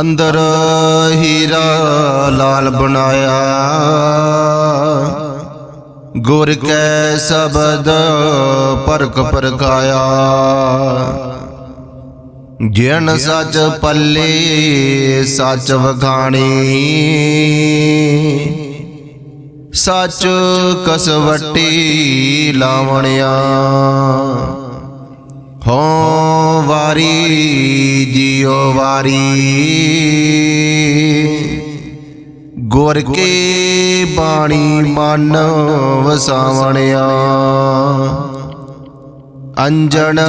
ਅੰਦਰ ਹੀਰਾ ਲਾਲ ਬਣਾਇਆ। ਗੁਰ ਕੈ ਸ਼ਬਦ ਪਰਖ ਪਰਖਾਇਆ। ਜਿਨ ਸੱਚ ਪੱਲੇ ਸੱਚ ਵਖਾਣੀ। ਸੱਚ ਕਸਵੱਟੀ ਲਾਵਣਿਆ। ਹੋ ਵਾਰੀ, ਜਿਉ ਵਾਰੀ। ਗੁਰ ਕੇ ਬਾਣੀ ਮਨ ਵਸਾਵਣਿਆ। ਅੰਜਣ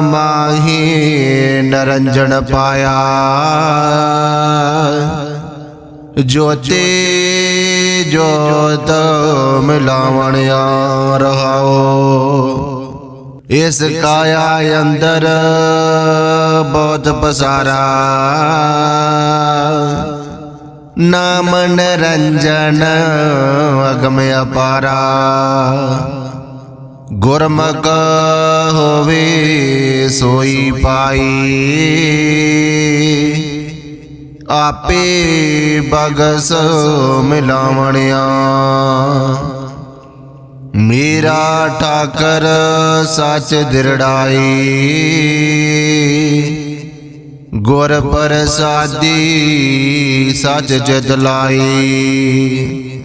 ਮਾਹੀ ਨਰੰਜਣ ਪਾਇਆ। ਜੋਤੇ ਜੋਤ ਮਿਲਾਵਣਿਆ ਰਹਾਓ। ਇਸ ਕਾਇਆ ਅੰਦਰ ਬਹੁਤ ਪਸਾਰਾ। ਨਾਮ ਨਰੰਜਨ ਅਗਮ ਅਪਾਰਾ। ਗੁਰਮੁਖ ਹੋਵੇ ਸੋਈ ਪਾਈ। ਆਪੇ ਬਗਸ ਮਿਲਾਵਣਿਆ। ਮੇਰਾ ਠਾਕਰ ਸੱਚ ਦਿਰੜਾਈ। ਗੁਰ ਪ੍ਰਸਾਦੀ ਸੱਚ ਜਦਲਾਈ ਲਾਈ।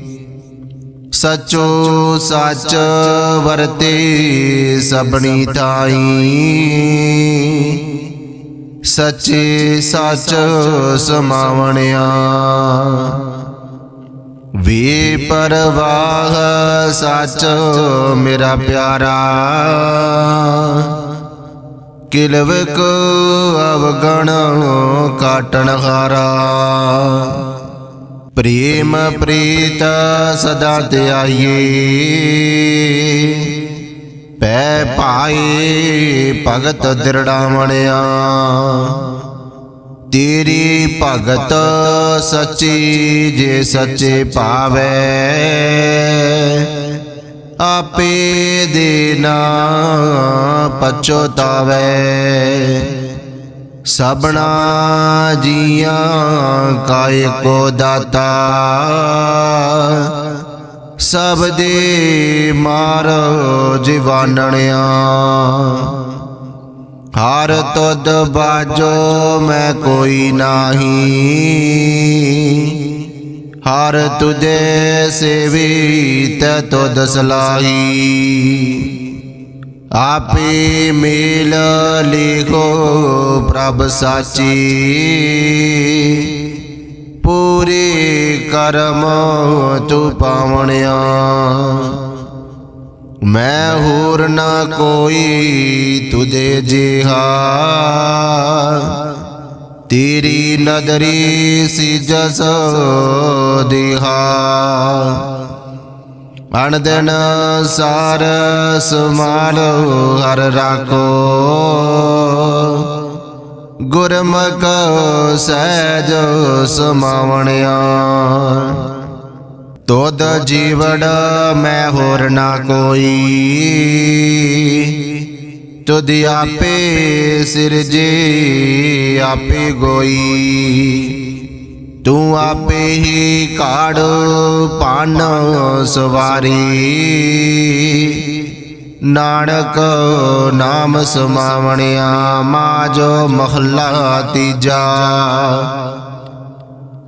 ਸਚੋ ਸੱਚ ਵਰਤੇ ਸਭਣੀ ਤਾਈ। ਸੱਚੇ ਸੱਚ ਸਮਾਵਣਿਆ। ਵੇ ਪਰਵਾਹ ਸੱਚ ਮੇਰਾ ਪਿਆਰਾ। ਕਿਲਵਕ ਅਵਗਣ ਕਾਟਣ ਹਾਰਾ। ਪ੍ਰੇਮ ਪ੍ਰੀਤ ਸਦਾ ਧਿਆਈਏ। ਪੈ ਭਾਏ ਭਗਤ ਦਿਰੜਾਵਣਿਆ। ਤੇਰੀ ਭਗਤ ਸੱਚੀ ਜੇ ਸੱਚੇ ਪਾਵੇ। ਆਪੇ ਦੇ ਨਾ ਪਛੋਤਾਵੇ। ਸਬਣਾ ਜੀਆਂ ਕਾਇ ਕੋ ਦਾਤਾ। ਸਭ ਦੇ ਮਾਰ ਜੀਵਾਨਣਿਆ। ਹਰ ਤੁਧ ਬਾਜੋ, ਮੈਂ ਕੋਈ ਨਾਹੀ। ਹਰ ਤੁਦੇ ਸੇਵੀ, ਤ ਤੁਧ ਸਲਾਹੀ। ਆਪੇ ਮੇਲ ਲਿਖੋ ਪ੍ਰਭ ਸਾਚੀ। ਪੂਰੇ ਕਰਮ ਤੂੰ ਪਾਵਣਿਆ। ਮੈਂ ਹੋਰ ਨਾ ਕੋਈ ਤੁਦੇ ਜਿਹਾ। ਤੇਰੀ ਨਦਰੀ ਸਿਜਸ ਦਿਹਾ। ਅਣਦਨ ਸਾਰ ਸਮਾਲ ਹਰ ਰਾਖੋ। ਗੁਰਮੁਖ ਸਹਿਜ ਸਮਾਵਣਿਆ। ਤੋਦ ਜੀਵੜ, ਮੈਂ ਹੋਰ ਨਾ ਕੋਈ। ਤੁਧ ਆਪੇ ਸਿਰਜੇ ਆਪੇ ਗੋਈ। ਤੂੰ ਆਪੇ ਹੀ ਕਾੜ, ਪਾਨ ਸਵਾਰੀ। ਨਾਨਕ ਨਾਮ ਸਮਾਵਣਿਆ, ਮਾਜੋ ਮਹੱਲਾ ਤੀਜਾ।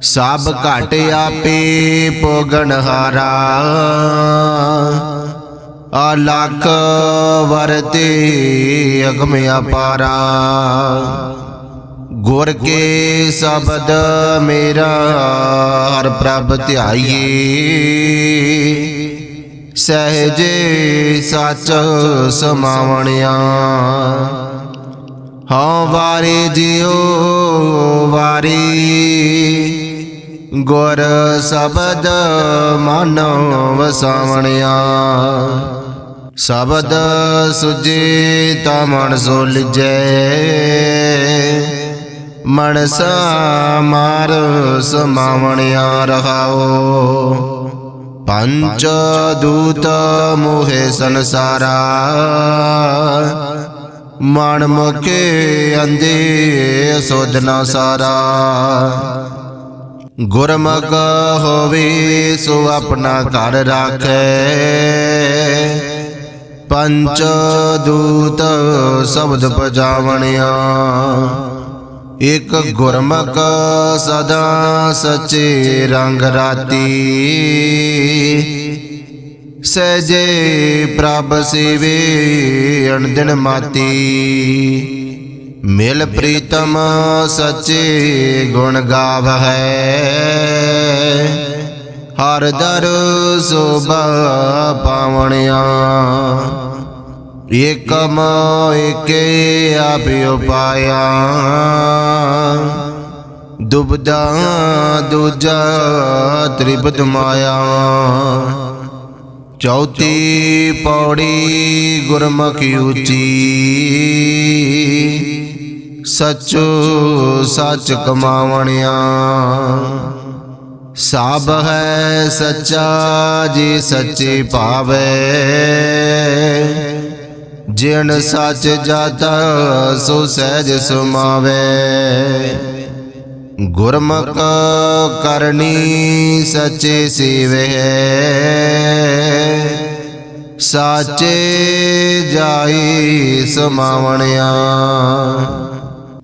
ਸਭ ਘਟ ਆਪੇ ਪੋਗਣ ਹਾਰਾ ਅਲਖ ਵਰਤੇ ਅਗਮ ਅਪਾਰਾ। ਗੁਰ ਕੇ ਸ਼ਬਦ ਮੇਰਾ, ਹਰ ਪ੍ਰਭ ਧਿਆਈਏ। ਸਹਜੇ ਸੱਚ ਸਮਾਵਣਿਆ। ਹਾਂ ਵਾਰੇ ਜਿਉ ਵਾਰੀ। ਗੁਰ ਸ਼ਬਦ ਮਨ ਵਸਾਵਣਿਆ। ਸ਼ਬਦ ਸੁਜੇ ਤਾ ਮਨ ਸੋ ਲਿਜੈ। ਮਨਸਾ ਮਾਰ ਸਮਾਵਣਿਆ ਰਹਾਓ। ਪੰਚ ਦੂਤ ਮੋਹਿ ਸੰਸਾਰਾ। ਮਨ ਮੁਖੇ ਅੰਦੇ ਸੋਧਨਾ ਸਾਰਾ। ਗੁਰਮੁਖ ਹੋਵੇ ਸੋ ਆਪਣਾ ਘਰ ਰਾਖੈ। ਪੰਚ ਦੂਤ ਸ਼ਬਦ ਪਜਾਵਣਿਆ। ਇਕ ਗੁਰਮੁਖ ਸਦਾ ਸਚੇ ਰੰਗ ਰਾਤੀ। ਸਜੇ ਪ੍ਰਭ ਸੇਵੇ ਅਣਦਿਨ ਮਾਤੀ। ਮਿਲ ਪ੍ਰੀਤਮ ਸਚੇ ਗੁਣ ਗਾਵਹਿ। ਹਰ ਦਰ ਸੋਭਾ ਪਾਵਣਿਆ। ਏਕਮ ਏਕੇ ਆਪਿ ਉਪਾਇਆ। ਦੁਬਦਾ ਦੂਜਾ ਤ੍ਰਿਪਤ ਮਾਇਆ। ਚੌਥੀ ਪੌੜੀ ਗੁਰਮੁਖੀ ਉੱਚੀ। ਸਚੋ ਸੱਚ ਕਮਾਵਣਿਆ। ਸਭ ਹੈ ਸੱਚਾ ਜੀ ਸੱਚੇ ਭਾਵੇ। ਜਿਨ ਸੱਚ ਜਾਤਾ, ਸੋ ਸਹਿਜ ਸੁਮਾਵੇ। ਗੁਰਮੁਖ ਕਰਨੀ ਸੱਚੇ ਸੇਵੇ ਸਾਚੇ ਜਾਈ ਸਮਾਵਣਿਆ।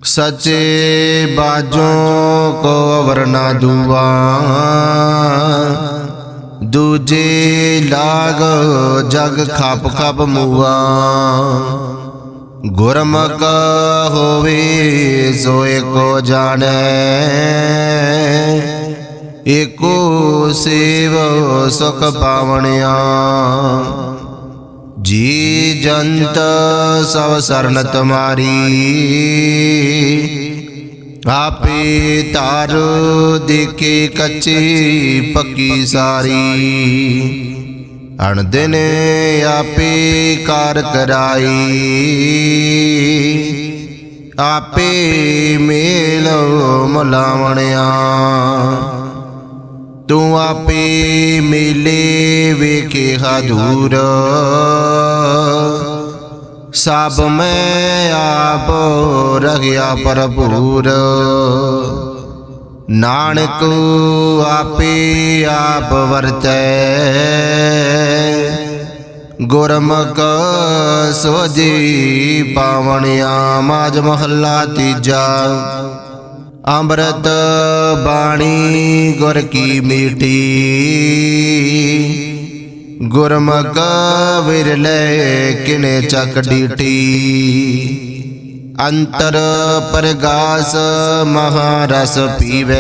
ਸੱਚੇ ਬਾਜੋਂ ਕੋ ਅਵਰ ਨਾ ਦੁਆ। ਦੂਜੇ ਲਾਗ ਜਗ ਖਪ ਖਪ ਮੂਆ। ਗੁਰਮਕ ਹੋਵੇ ਸੋ ਏਕੋ ਜਾਣੈ। ਏਕੋ ਸੇਵ ਸੁਖ ਪਾਵਣਿਆ। ਜੀ ਜੰਤ ਸਭ ਸਰਨ ਤੁਮਾਰੀ ਆਪੇ ਤਾਰ ਦੇਖੇ ਕੱਚੀ ਪੱਕੀ ਸਾਰੀ। ਅਣਦਿਨ ਆਪੇ ਕਾਰ ਕਰਾਈ। ਆਪੇ ਮੇਲ ਮਲਾਵਣਿਆ। ਤੂੰ ਆਪੇ ਮੇਲੇ ਵੇਖੇ ਹਦੂਰ। ਸਭ ਮੈਂ ਆਪ ਰਗਿਆ ਭਰਪੂਰ। ਨਾਨਕ ਆਪੇ ਆਪ ਵਰਤੈ। ਗੁਰਮੁਖ ਸੋਜੀ ਪਾਵਣਿਆ ਮਾਜ ਮਹੱਲਾ ਤੀਜਾ। ਅੰਮ੍ਰਿਤ ਬਾਣੀ ਗੁਰ ਕੀ ਮੀਠੀ ਗੁਰਮੁਖ ਵਿਰਲੇ ਕਿਨੇ ਚੱਕ ਡੀਠੀ ਅੰਤਰ ਪ੍ਰਗਾਸ ਮਹਾਰਸ ਪੀਵੇ।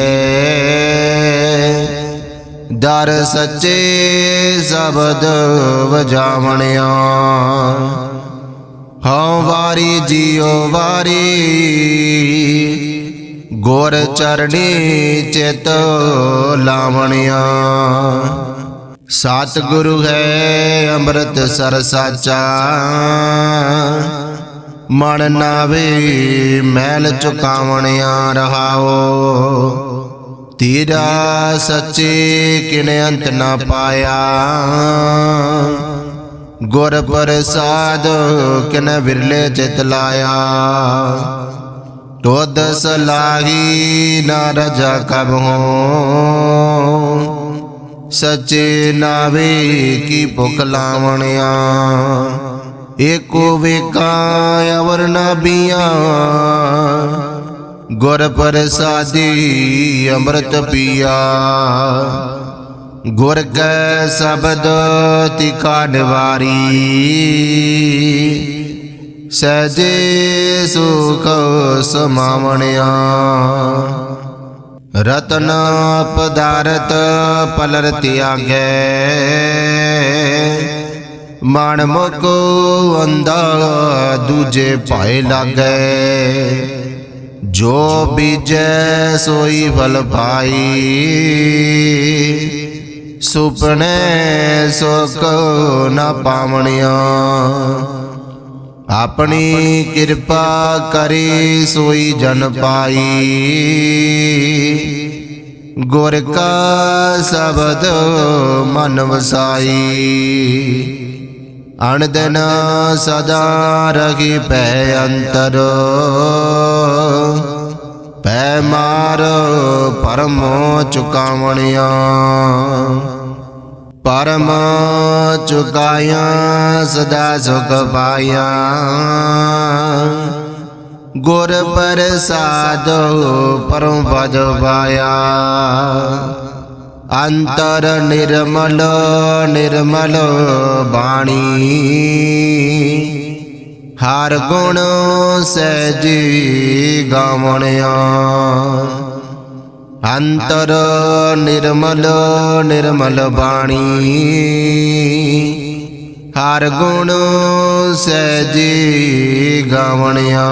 ਦਰ ਸੱਚੇ ਸ਼ਬਦ ਵਜਾਵਣਿਆ। ਹਉ ਵਾਰੀ ਜੀਉ ਵਾਰੀ। ਗੁਰ ਚਰਣੀ ਚਿਤ ਲਾਵਣਿਆ। ਸਤ ਗੁਰੂ ਹੈ ਅੰਮ੍ਰਿਤ ਸਰ ਸਾਚਾ ਮਨ ਨਾਵੇ ਮਹਿਲ ਚੁਕਾਵਣਿਆ ਰਹਾਓ। ਤੇਰਾ ਸੱਚੇ ਕਿਨ ਅੰਤ ਨਾ ਪਾਇਆ। ਗੁਰ ਪ੍ਰਸਾਦ ਕਿਨ ਵਿਰਲੇ ਚਿਤ ਲਾਇਆ। ਤੋਦ ਸਲਾਹੀ ਨਾ ਰਜਾ ਕਬ ਹੋ। ਸੱਚੇ ਨਾਵੇ ਕੀ ਭੁਖ ਲਾਵਣਿਆ। ਏਕੋ ਵੇਕਾ ਅਵਰ ਨਬੀਆਂ ਗੁਰ ਪ੍ਰਸਾਦੀ ਅੰਮ੍ਰਿਤ ਪੀਆ। ਗੁਰ ਕੈ ਸ਼ਬਦ ਤਿਕਾ ਨਿਵਾਰੀ। ਸਹਜੇ ਸੁਖ ਸਮਾਵਣਿਆ। ਰਤਨ ਪਦਾਰਤ ਪਲਰ ਤਿਆਗੈ। ਮਨ ਮੁਖ ਅੰਦਾ ਦੂਜੇ ਭਾਏ ਲਾਗੈ। ਜੋ ਬੀਜੈ ਸੋਈ ਫਲ ਪਾਈ। ਸੁਪਨੇ ਸੁਖ ਨਾ ਪਾਵਣਿਆ। ਆਪਣੀ ਕਿਰਪਾ ਕਰੀ ਸੋਈ ਜਨ ਪਾਈ। ਗੁਰ ਕਾ ਸ਼ਬਦ ਮਨ ਵਸਾਈ। ਅਣਦਿਨ ਸਦਾ ਰਹੀ ਪੈ ਅੰਤਰ। ਪੈ ਮਾਰ ਪਰਮੋ ਚੁਕਾਵਣਿਆ। ਪਰਮ ਚੁਕਾਇਆ, ਸਦਾ ਸੁਖ ਪਾਇਆ। ਗੁਰ ਪ੍ਰਸਾਦ ਪਰਮ ਪਦ ਪਾਇਆ। ਅੰਤਰ ਨਿਰਮਲ ਨਿਰਮਲ ਬਾਣੀ। ਹਰ ਗੁਣ ਸਹਿਜੀ ਗਾਵਣਿਆ। ਅੰਤਰ ਨਿਰਮਲ ਨਿਰਮਲ ਬਾਣੀ। ਹਰ ਗੁਣ ਸਹਿਜੀ ਗਾਵਣਿਆ।